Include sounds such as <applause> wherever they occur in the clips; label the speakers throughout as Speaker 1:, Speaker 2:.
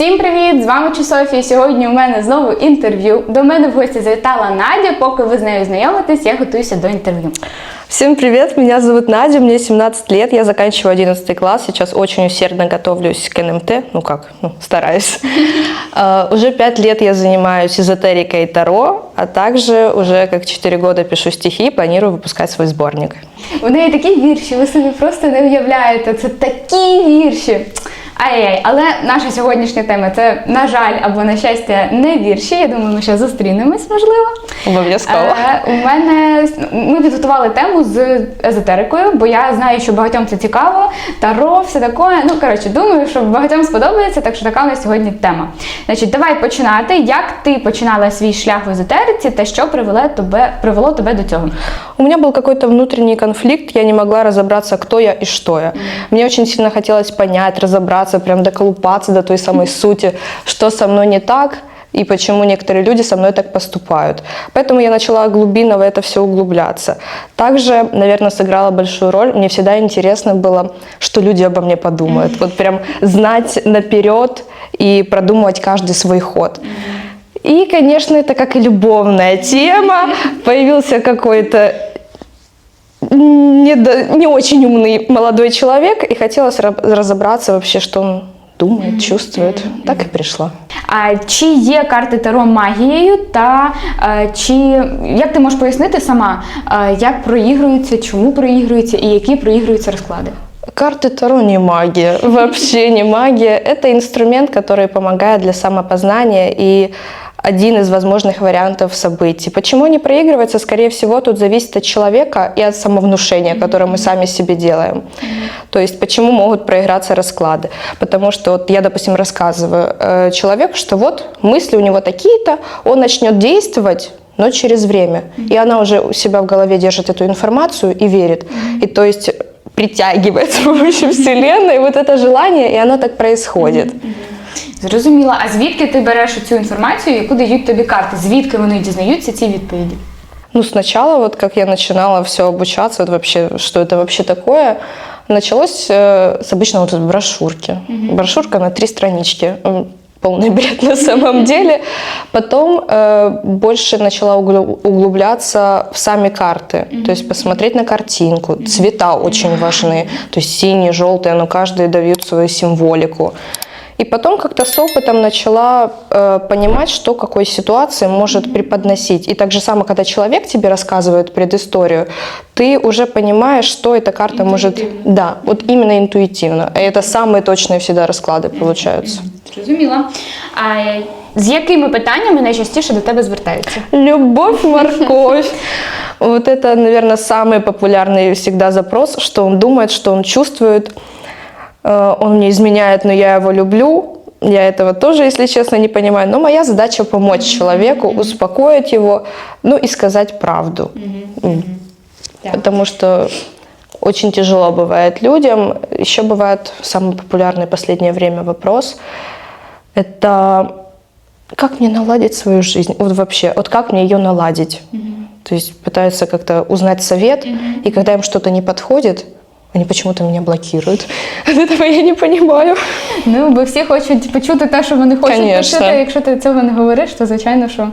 Speaker 1: Всім привіт! З вами Чи Софія. Сьогодні у мене знову інтерв'ю. До мене в гості завітала Надя. Поки ви з нею знайомитесь, я готуюся до інтерв'ю.
Speaker 2: Всем привет, меня зовут Надя, мне 17 лет, я заканчиваю 11 класс, сейчас очень усердно готовлюсь к НМТ, ну как, ну стараюсь. <laughs> А, Уже 5 лет я занимаюсь эзотерикой и таро, а также уже как 4 года пишу стихи и планирую выпускать свой сборник.
Speaker 1: У неї такі вірші, ви собі просто не уявляєте. Це такі вірші. Ай-яй, але наша сьогоднішня тема це, на жаль, або на щастя, не вірші. Я думаю, ми ще зустрінемось, можливо.
Speaker 2: Обов'язково.
Speaker 1: Е, у мене ми підготували тему з езотерикою, бо я знаю, що багатьом це цікаво. Таро, все таке. Ну коротше, думаю, що багатьом сподобається, так що така у нас сьогодні тема. Значить, давай починати. Як ти починала свій шлях в езотериці та що привело тебе, привело тебе до цього?
Speaker 2: У меня был какой-то внутренний конфликт, я не могла разобраться, кто я и что я. Мне очень сильно хотелось понять, разобраться, прям доколупаться до той самой сути, что со мной не так и почему некоторые люди со мной так поступают. Поэтому я начала глубинно в это все углубляться. Также, наверное, сыграла большую роль. Мне всегда интересно было, что люди обо мне подумают. Вот прям знать наперед и продумывать каждый свой ход. И, конечно, это как и любовная тема. <laughs> Появился какой-то не, до- не очень умный молодой человек, и хотелось ра- разобраться вообще, что он думает, чувствует. Так и пришла.
Speaker 1: А чи є карти Таро магією, та е, чи як ти можеш пояснити сама, е, як проігруються, чому проігруються і які проігруються розклади?
Speaker 2: Карты Таро не магия, <laughs> вообще не магия. Это инструмент, который помогает для самопознания и один из возможных вариантов событий. Почему не проигрывается? Скорее всего, тут зависит от человека и от самовнушения, которое мы сами себе делаем. То есть, почему могут проиграться расклады? Потому что вот я, допустим, рассказываю э, человеку, что вот мысли у него такие-то, он начнет действовать, но через время. И она уже у себя в голове держит эту информацию и верит. И то есть притягивает <laughs> с помощью Вселенной вот это желание, и оно так происходит.
Speaker 1: Зрозуміла. А звідки ти береш цю інформацію, яку дають тобі карти? Звідки вони дізнаються ці відповіді?
Speaker 2: Ну, сначала, вот как я начинала все обучаться, вот вообще, что это вообще такое, началось э, с обычно вот этой брошюрки. Брошюрка на три странички. М, Полный <laughs> бред на самом деле. Потом э, больше начала углу- углубляться в сами карты. То есть посмотреть на картинку. Цвета очень важны. То есть синий, желтый, но каждый дает свою символику. И потом как-то с опытом начала э, понимать, что какой ситуации может преподносить. И так же самое, когда человек тебе рассказывает предысторию, ты уже понимаешь, что эта карта может... Да, вот именно интуитивно. Это самые точные всегда расклады получаются.
Speaker 1: Зрозуміла. А з якими питаннями найчастіше до тебе звертаються?
Speaker 2: Любовь, морковь. <laughs> Вот это, наверное, самый популярный всегда запрос, что он думает, что он чувствует. Э, Он мне изменяет, но я его люблю. Я этого тоже, если честно, не понимаю. Но моя задача помочь человеку, успокоить его, ну и сказать правду. Потому что очень тяжело бывает людям. Еще бывает самый популярный в последнее время вопрос. Это как мне наладить свою жизнь? Вот вообще, вот как мне ее наладить? То есть пытаются как-то узнать совет, и когда им что-то не подходит, они почему-то меня блокируют. <laughs> От этого я не понимаю.
Speaker 1: Ну, бо всі хочуть почути те, що вони хочуть
Speaker 2: Конечно.
Speaker 1: почути. Якщо ти цього не говориш, то звичайно, що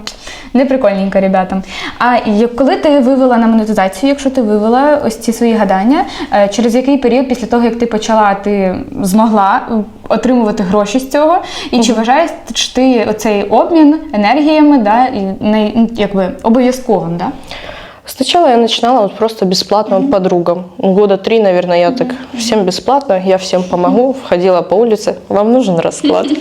Speaker 1: не прикольненько ребятам. А як- коли ти вивела на монетизацію, якщо ти вивела ось ці свої гадання, е, через який період після того, як ти почала, ти змогла е, отримувати гроші з цього? І чи вважаєш ти оцей обмін енергіями, да, і ну, якби обов'язковим? Да?
Speaker 2: Сначала я начинала вот просто бесплатно вот подругам. Года три, наверное, я так всем бесплатно, я всем помогу, входила по улице, вам нужен расклад. <laughs>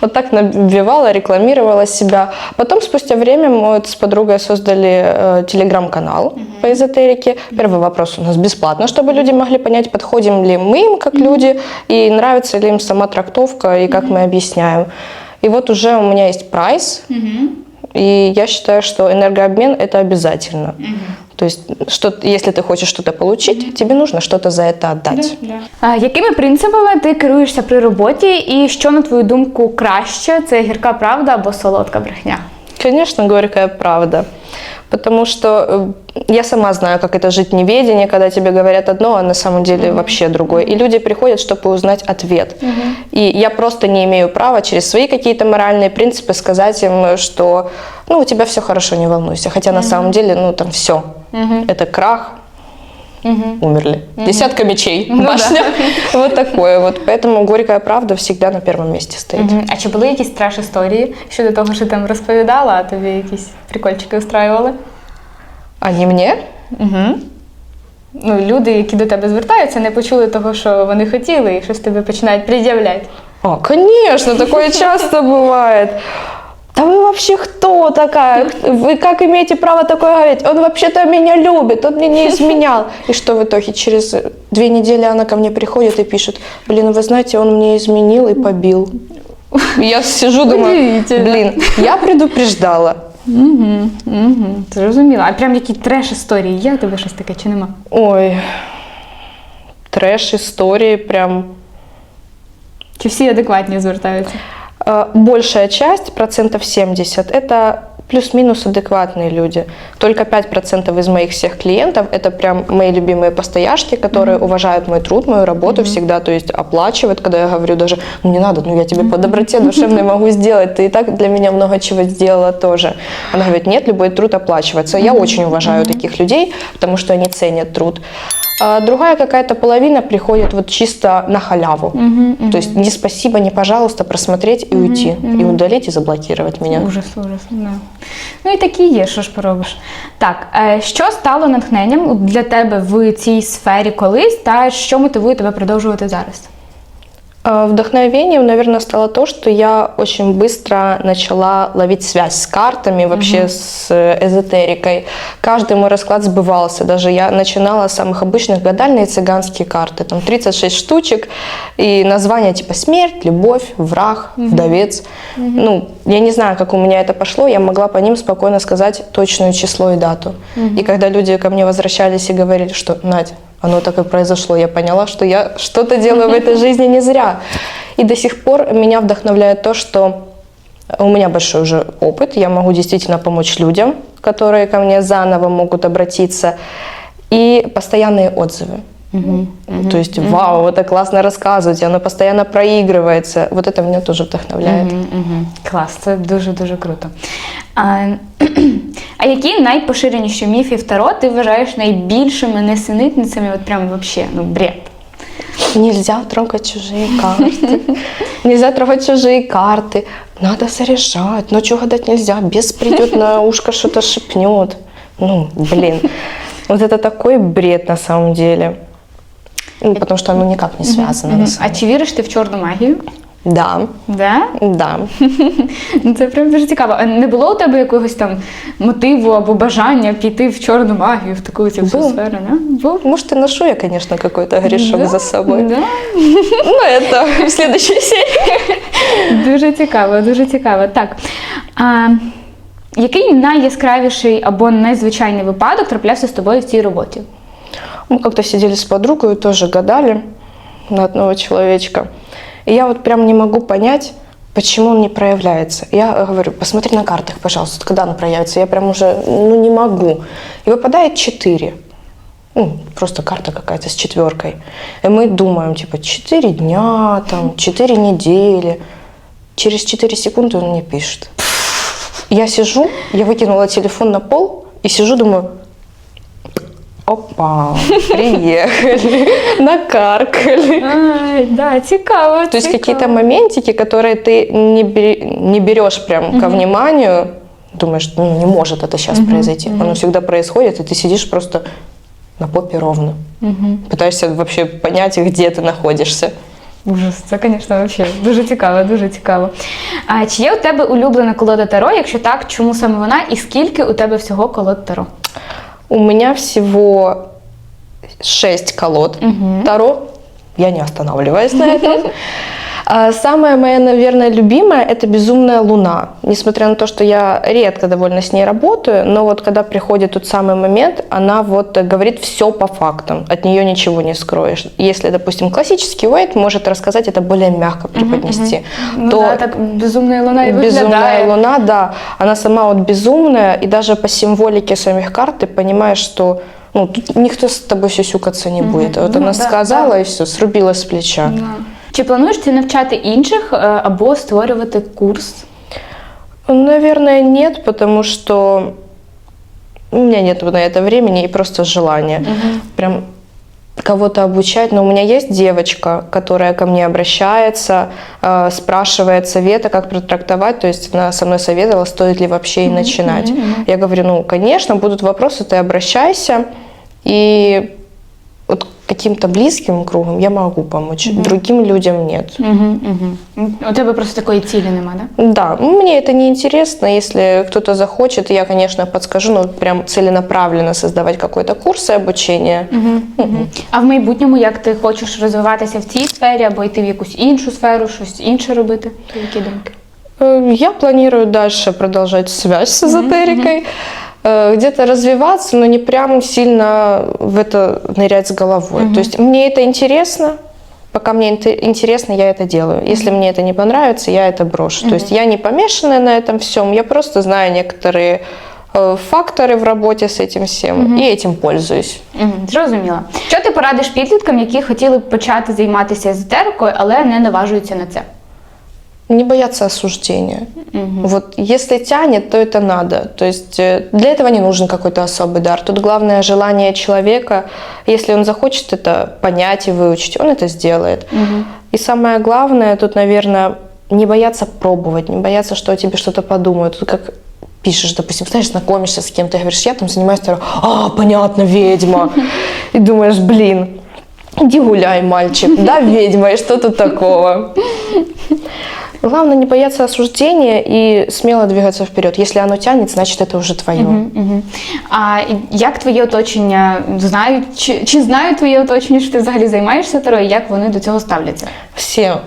Speaker 2: Вот так набивала, рекламировала себя. Потом, спустя время, мы вот с подругой создали э, телеграм-канал по эзотерике. Первый вопрос у нас бесплатно, чтобы люди могли понять, подходим ли мы им как люди, и нравится ли им сама трактовка, и как мы объясняем. И вот уже у меня есть прайс, и я считаю, что энергообмен это обязательно. То есть, что, если ты хочешь что-то получить, тебе нужно что-то за это отдать.
Speaker 1: А, якими принципами ти керуєшся при роботі, і що, на твою думку, краще це гірка правда або солодка брехня?
Speaker 2: Конечно, горькая правда. Потому что э, я сама знаю, как это жить в неведении, когда тебе говорят одно, а на самом деле вообще другое. И люди приходят, чтобы узнать ответ. И я просто не имею права через свои какие-то моральные принципы сказать им, что ну, у тебя все хорошо, не волнуйся. Хотя на самом деле, ну, там все. Это крах, умерли. Десятка мечей, башня. Вот <laughs> такое вот. Поэтому горькая правда всегда на первом месте стоит.
Speaker 1: Мгм. А чи були якісь треш історії щодо того, що там розповідала, а тобі якісь прикольчики устраювали?
Speaker 2: А не мне?
Speaker 1: Угу. Ну, люди, які до тебе звертаються, не почули того, що вони хотіли, і щось тобі починають пред'являти.
Speaker 2: А, конечно, такое часто <laughs> бывает. Да вы вообще кто такая? Вы как имеете право такое говорить? Он вообще-то меня любит, он мне не изменял. И что в итоге? Через две недели она ко мне приходит и пишет, блин, вы знаете, он мне изменил и побил. И Я сижу, думаю,
Speaker 1: Удивительно.
Speaker 2: блин, я предупреждала.
Speaker 1: Угу, угу. Зрозуміло. А прям які треш історії є у тебе щось таке чи нема?
Speaker 2: Ой, трэш истории прям
Speaker 1: Чи всі адекватні звертаються?
Speaker 2: Э, Большая часть, процентов 70, это плюс-минус адекватные люди. Только 5% из моих всех клиентов – это прям мои любимые постояшки, которые уважают мой труд, мою работу всегда, то есть оплачивают, когда я говорю даже, ну не надо, ну я тебе по доброте душевной <laughs> могу сделать, ты и так для меня много чего сделала тоже. Она говорит, нет, любой труд оплачивается. Я очень уважаю таких людей, потому что они ценят труд. А другая какая-то половина приходит вот чисто на халяву. То есть не спасибо, не пожалуйста, просмотреть и уйти. И удалить, и заблокировать меня.
Speaker 1: Ужас, ужас. Да. Ну і такі є, що ж поробиш. Так, що стало натхненням для тебе в цій сфері колись, та що мотивує тебе продовжувати зараз?
Speaker 2: А Вдохновением, наверное, стало то, что я очень быстро начала ловить связь с картами, вообще с э, эзотерикой. Каждый мой расклад сбывался. Даже я начинала с самых обычных гадальные цыганские карты. Там 36 штучек. И названия типа смерть, любовь, враг, вдовец. Ну, я не знаю, как у меня это пошло. Я могла по ним спокойно сказать точное число и дату. И когда люди ко мне возвращались и говорили, что Надь, оно так и произошло. Я поняла, что я что-то делаю в этой жизни не зря. И до сих пор меня вдохновляет то, что у меня большой уже опыт, я могу действительно помочь людям, которые ко мне заново могут обратиться, и постоянные отзывы. То есть, вау, это классно рассказываете, оно постоянно проигрывается. Вот это меня тоже вдохновляет.
Speaker 1: Угу. Клас, це дуже-дуже круто. А, <clears throat> а які найпоширеніші міфи в Таро ти вважаєш найбільшими несенітницями? От прям вообще, ну бред.
Speaker 2: Нельзя трогать чужие карты. Нельзя трогать чужие карты. Надо заряжать. Ночью гадать нельзя. Бес придет на ушко, что-то шепнет. Ну, блин. Вот это такой бред на самом деле. Ну, потому что оно никак не связано. на
Speaker 1: А чи віриш ти в чорну магію?
Speaker 2: Да,
Speaker 1: Да?
Speaker 2: да. <laughs>
Speaker 1: Ну, Це прям дуже цікаво. А не було у тебе якогось там мотиву або бажання піти в чорну магію, в таку цю
Speaker 2: Було.
Speaker 1: сферу? Не? Був?
Speaker 2: Может, и ношу я, конечно, какой-то грешок
Speaker 1: Да?
Speaker 2: за собой.
Speaker 1: Да?
Speaker 2: Ну, это <laughs> в следующей серии.
Speaker 1: Дуже цікаво, дуже цікаво. Так. А, який найяскравіший або найзвичайний випадок траплявся з тобою в цій роботі?
Speaker 2: Мы как-то сидели с подругой, тоже гадали на одного человечка. И я вот прям не могу понять, почему он не проявляется. Я говорю, посмотри на картах, пожалуйста, когда он проявится. Я прям уже ну, не могу. И выпадает 4. Ну, просто карта какая-то с четверкой. И мы думаем, типа, 4 дня, там, 4 недели. Через 4 секунды он мне пишет. Я сижу, я выкинула телефон на пол и сижу, думаю, опа, <laughs> приехали, накаркали.
Speaker 1: Ай, да, цікаво.
Speaker 2: То есть
Speaker 1: цікаво.
Speaker 2: какие-то моментики, которые ты не, бери- не берешь прям ко вниманию, думаешь, ну не может это сейчас произойти. Оно всегда происходит, и ты сидишь просто на попе ровно. Пытаешься вообще понять, где ты находишься.
Speaker 1: Ужас, це, звісно, взагалі дуже цікаво, дуже цікаво. А чи є у тебе улюблена колода Таро? Якщо так, чому саме вона і скільки у тебе всього колод Таро?
Speaker 2: У меня всего 6 колод Таро. Я не останавливаюсь на этом. <laughs> А самая моя, наверное, любимая – это «Безумная луна». Несмотря на то, что я редко довольно с ней работаю, но вот когда приходит тот самый момент, она вот говорит все по фактам, от нее ничего не скроешь. Если, допустим, классический Уэйт может рассказать это более мягко преподнести,
Speaker 1: Ну,
Speaker 2: то
Speaker 1: да, так безумна луна і
Speaker 2: Безумная луна, да, она сама вот безумная, и даже по символике самих карт ты понимаешь, что ну, тут никто с тобой сюсюкаться не будет. Вот
Speaker 1: Ну,
Speaker 2: она
Speaker 1: да,
Speaker 2: сказала,
Speaker 1: да.
Speaker 2: и все, срубила с плеча.
Speaker 1: Да. Чи плануєш ти навчати інших або створювати курс?
Speaker 2: Наверное, нет, потому что у меня нет на это времени и просто желания. Прям кого-то обучать. Но у меня есть девочка, которая ко мне обращается, э, спрашивает совета, как протрактовать. То есть она со мной советовала, стоит ли вообще и начинать. Я говорю, ну, конечно, будут вопросы, ты обращайся. И вот каким-то близким кругом я могу помочь, другим людям нет.
Speaker 1: Угу, угу. У тебе просто такої цілі нема, да?
Speaker 2: Да, ну, мне это не интересно. Если кто-то захочет, я, конечно, подскажу, но прям целенаправленно создавать какой-то курс и обучение.
Speaker 1: А в майбутньому як ти хочеш розвиватися в цій сфері або йти в якусь іншу сферу, щось інше робити? Які думки?
Speaker 2: Э, Я планирую дальше продолжать связь с эзотерикой, э, где-то развиваться, но не прям сильно в это нырять с головой. То есть мне это интересно, пока мне инте- интересно, я это делаю. Если мне это не понравится, я это брошу. То есть я не помешанная на этом всем, я просто знаю некоторые э, факторы в работе с этим всем и этим пользуюсь.
Speaker 1: Угу, зрозуміла. Що ти порадиш підліткам, які хотіли б почати займатися езотерикою, але не наважуються на це?
Speaker 2: Не бояться осуждения. Вот если тянет, то это надо. То есть э, для этого не нужен какой-то особый дар. Тут главное желание человека. Если он захочет это понять и выучить, он это сделает. И самое главное тут, наверное, не бояться пробовать, не бояться, что о тебе что-то подумают. Тут как пишешь, допустим, знаешь, знакомишься с кем-то, говоришь, я там занимаюсь. А, понятно, ведьма. <laughs> И думаешь, блин, иди гуляй, мальчик. Да, ведьма, и что тут такого? <laughs> Главное не бояться осуждения и смело двигаться вперед. Если оно тянет, значит это уже твое.
Speaker 1: Угу. А як твоє оточення знають, чи, чи знають твоє оточення, що ти взагалі займаєшся тарою, як вони до цього ставляться?
Speaker 2: Все,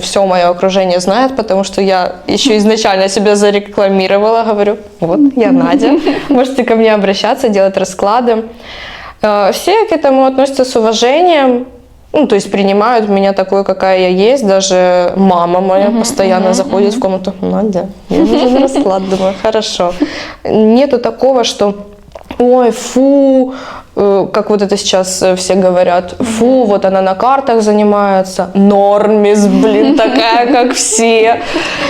Speaker 2: все мое окружение знает, потому что я еще изначально себя зарекламировала. Говорю, вот я Надя, можете ко мне обращаться, делать расклады. Э, Все к этому относятся с уважением. ну, то есть принимают меня такой, какая я есть. Даже мама моя постоянно заходит в комнату. Надя, я нужен расклад. Думаю, хорошо. Нету такого, что ой, фу, как вот это сейчас э, все говорят, фу, вот она на картах занимается, нормис, блин, такая, <laughs> как все.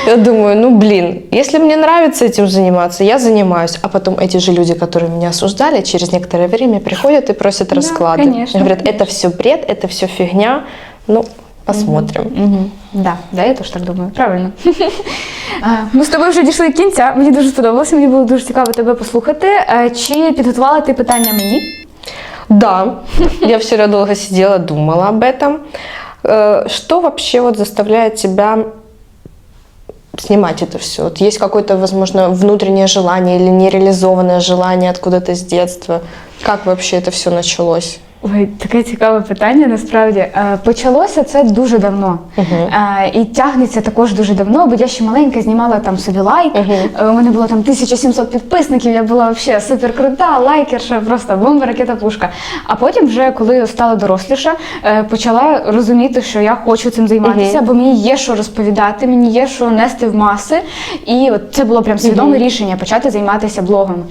Speaker 2: Я думаю, ну, блин, если мне нравится этим заниматься, я занимаюсь. А потом эти же люди, которые меня осуждали, через некоторое время приходят и просят расклады.
Speaker 1: конечно,
Speaker 2: Говорят, это все бред, это все фигня. Ну, посмотрим.
Speaker 1: Угу. Да, да, я теж так думаю. Правильно. <laughs> А, Ми з тобою вже дійшли кінця. Мені дуже сподобалося, мені було дуже цікаво тебе послухати. Е, Чи підготувала ти питання мені?
Speaker 2: Да, я вчера долго сидела, думала об этом. Э, Что вообще вот заставляет тебя снимать это все? Вот есть какое-то, возможно, внутреннее желание или нереализованное желание откуда-то с детства? Как вообще это все началось?
Speaker 1: Ой, таке цікаве питання. Насправді Е, почалося це дуже давно Е, і тягнеться також дуже давно, бо я ще маленька знімала там собі лайк. Е, У мене було там 1700 підписників. Я була взагалі супер крута, лайкерша, просто бомба, ракета, пушка. А потім, вже коли стала доросліша, почала розуміти, що я хочу цим займатися, бо мені є що розповідати, мені є що нести в маси. І от це було прям свідоме рішення почати займатися блогом.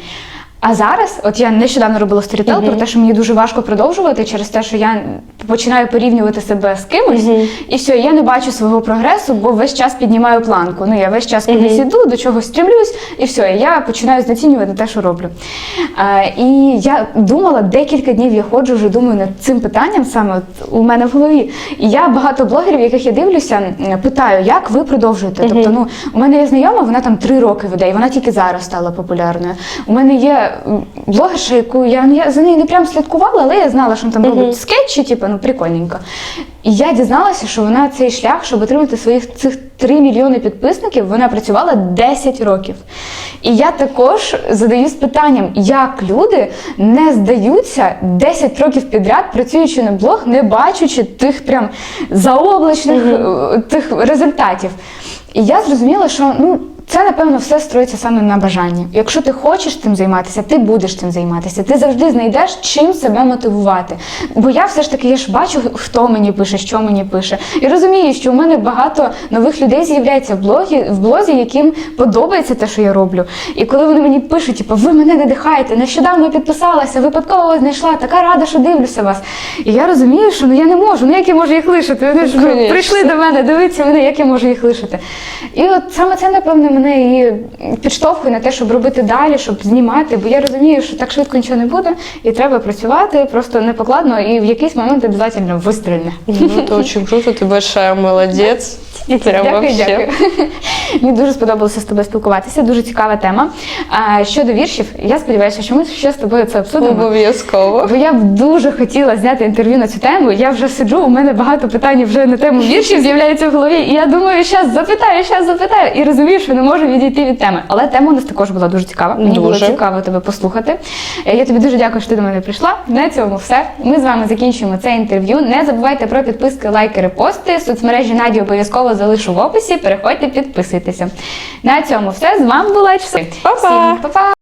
Speaker 1: А зараз, от я нещодавно робила сторітел про те, що мені дуже важко продовжувати через те, що я починаю порівнювати себе з кимось, і все, я не бачу свого прогресу, бо весь час піднімаю планку. Ну я весь час кудись іду, до чогось стрімлюсь, і все, і я починаю знецінювати те, що роблю. А, і я думала, декілька днів я ходжу, вже думаю над цим питанням саме от у мене в голові. І я багато блогерів, яких я дивлюся, питаю, як ви продовжуєте? Тобто, ну у мене є знайома, вона там три роки веде, і вона тільки зараз стала популярною. У мене є блогерша, яку я, ну, я за нею не прям слідкувала, але я знала, що там робить скетчі, типу, ну прикольненько. І я дізналася, що вона цей шлях, щоб отримати своїх цих 3 мільйони підписників, вона працювала 10 років. І я також задаюсь питанням, як люди не здаються 10 років підряд, працюючи на блог, не бачачи тих прям заоблачних е, тих результатів. І я зрозуміла, що ну. Це, напевно, все строїться саме на бажанні. Якщо ти хочеш цим займатися, ти будеш цим займатися. Ти завжди знайдеш чим себе мотивувати. Бо я все ж таки я ж бачу, хто мені пише, що мені пише. І розумію, що у мене багато нових людей з'являється в блогі, в блозі, яким подобається те, що я роблю. І коли вони мені пишуть, типу, ви мене надихаєте, нещодавно підписалася, випадково вас знайшла, така рада, що дивлюся вас. І я розумію, що ну я не можу, ну як я можу їх лишити? Вони ж ну, прийшли до мене, дивіться мене, як я можу їх лишити. І от саме це, напевно, мене і підштовхує на те, щоб робити далі, щоб знімати, бо я розумію, що так швидко нічого не буде, і треба працювати просто непокладно, і в якийсь момент обов'язково вистрільне.
Speaker 2: Ну, это очень круто, ты большая молодец. Прям
Speaker 1: дякую,
Speaker 2: вообще.
Speaker 1: дякую. Мені дуже сподобалося з тобою спілкуватися, дуже цікава тема. А щодо віршів, я сподіваюся, що ми ще з тобою це обсудимо.
Speaker 2: Обов'язково.
Speaker 1: Бо я б дуже хотіла зняти інтерв'ю на цю тему. Я вже сиджу, у мене багато питань вже на тему віршів з'являється в голові. І я думаю, зараз запитаю, зараз запитаю. І розумію, що не можу відійти від теми. Але тема у нас також була дуже цікава. Мені було
Speaker 2: Дуже.
Speaker 1: цікаво тебе послухати. Е, Я тобі дуже дякую, що ти до мене прийшла. На цьому все. Ми з вами закінчуємо це інтерв'ю. Не забувайте про підписки, лайки, репости. Соцмережі Наді обов'язково залишу в описі. Переходьте, підписуйтеся. На цьому все. З вами була.
Speaker 2: Па-па.
Speaker 1: Па-па!